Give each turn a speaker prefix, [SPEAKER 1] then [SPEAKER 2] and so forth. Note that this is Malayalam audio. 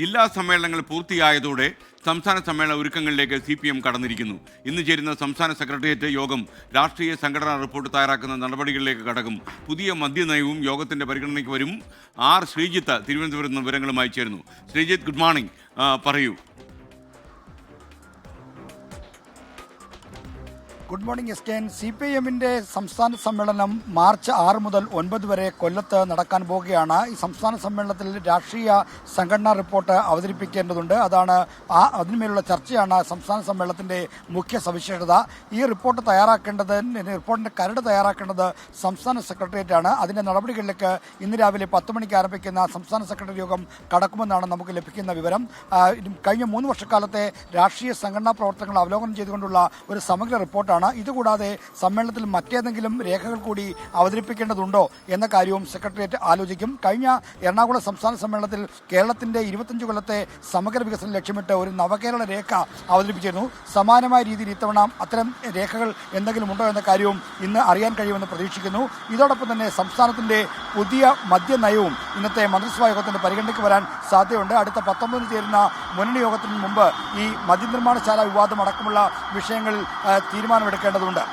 [SPEAKER 1] ജില്ലാ സമ്മേളനങ്ങൾ പൂർത്തിയായതോടെ സംസ്ഥാന സമ്മേളന ഒരുക്കങ്ങളിലേക്ക് സി പി എം കടന്നിരിക്കുന്നു. ഇന്ന് ചേരുന്ന സംസ്ഥാന സെക്രട്ടേറിയറ്റ് യോഗം രാഷ്ട്രീയ സംഘടനാ റിപ്പോർട്ട് തയ്യാറാക്കുന്ന നടപടികളിലേക്ക് കടക്കും. പുതിയ മദ്യനയവും യോഗത്തിന്റെ പരിഗണനയ്ക്ക് വരും. ആർ. ശ്രീജിത്ത് തിരുവനന്തപുരത്ത് നിന്ന് വിവരങ്ങളുമായി ചേരുന്നു. ശ്രീജിത്ത് ഗുഡ് മോർണിംഗ് പറയൂ.
[SPEAKER 2] Good morning S K N. C P എമ്മിന്റെ സംസ്ഥാന സമ്മേളനം മാർച്ച് ആറ് മുതൽ ഒൻപത് വരെ കൊല്ലത്ത് നടക്കാൻ പോവുകയാണ്. ഈ സംസ്ഥാന സമ്മേളനത്തിൽ രാഷ്ട്രീയ സംഘടനാ റിപ്പോർട്ട് അവതരിപ്പിക്കേണ്ടതുണ്ട്. അതാണ് ആ അതിന്മേലുള്ള ചർച്ചയാണ് സംസ്ഥാന സമ്മേളനത്തിന്റെ മുഖ്യ സവിശേഷത. ഈ റിപ്പോർട്ട് തയ്യാറാക്കേണ്ടത് റിപ്പോർട്ടിന്റെ കരട് തയ്യാറാക്കേണ്ടത് സംസ്ഥാന സെക്രട്ടേറിയറ്റ് ആണ് അതിന്റെ നടപടികളിലേക്ക് ഇന്ന് രാവിലെ പത്ത് മണിക്ക് ആരംഭിക്കുന്ന സംസ്ഥാന സെക്രട്ടറി യോഗം കടക്കുമെന്നാണ് നമുക്ക് ലഭിക്കുന്ന വിവരം. കഴിഞ്ഞ മൂന്ന് വർഷക്കാലത്തെ രാഷ്ട്രീയ സംഘടനാ പ്രവർത്തനങ്ങൾ അവലോകനം ചെയ്തുകൊണ്ടുള്ള ഒരു സമഗ്ര റിപ്പോർട്ടാണ് ഇതുകൂടാതെ സമ്മേളനത്തിൽ മറ്റേതെങ്കിലും രേഖകൾ കൂടി അവതരിപ്പിക്കേണ്ടതുണ്ടോ എന്ന കാര്യവും സെക്രട്ടേറിയറ്റ് ആലോചിക്കും. കഴിഞ്ഞ എറണാകുളം സംസ്ഥാന സമ്മേളനത്തിൽ കേരളത്തിന്റെ ഇരുപത്തഞ്ച് കൊല്ലത്തെ സമഗ്ര വികസനം ലക്ഷ്യമിട്ട് ഒരു നവകേരള രേഖ അവതരിപ്പിച്ചിരുന്നു. സമാനമായ രീതിയിൽ ഇത്തവണ അത്തരം രേഖകൾ എന്തെങ്കിലും ഉണ്ടോ എന്ന കാര്യവും ഇന്ന് അറിയാൻ കഴിയുമെന്ന് പ്രതീക്ഷിക്കുന്നു. ഇതോടൊപ്പം തന്നെ സംസ്ഥാനത്തിന്റെ പുതിയ മദ്യനയവും ഇന്നത്തെ മന്ത്രിസഭാ യോഗത്തിന്റെ പരിഗണനയ്ക്ക് വരാൻ സാധ്യതയുണ്ട്. അടുത്ത പത്തൊമ്പതിന് ചേരുന്ന മുന്നണി യോഗത്തിന് മുമ്പ് ഈ മദ്യനിർമ്മാണശാല വിവാദം അടക്കമുള്ള വിഷയങ്ങളിൽ തീരുമാനമെടുക്കേണ്ടതുണ്ട്.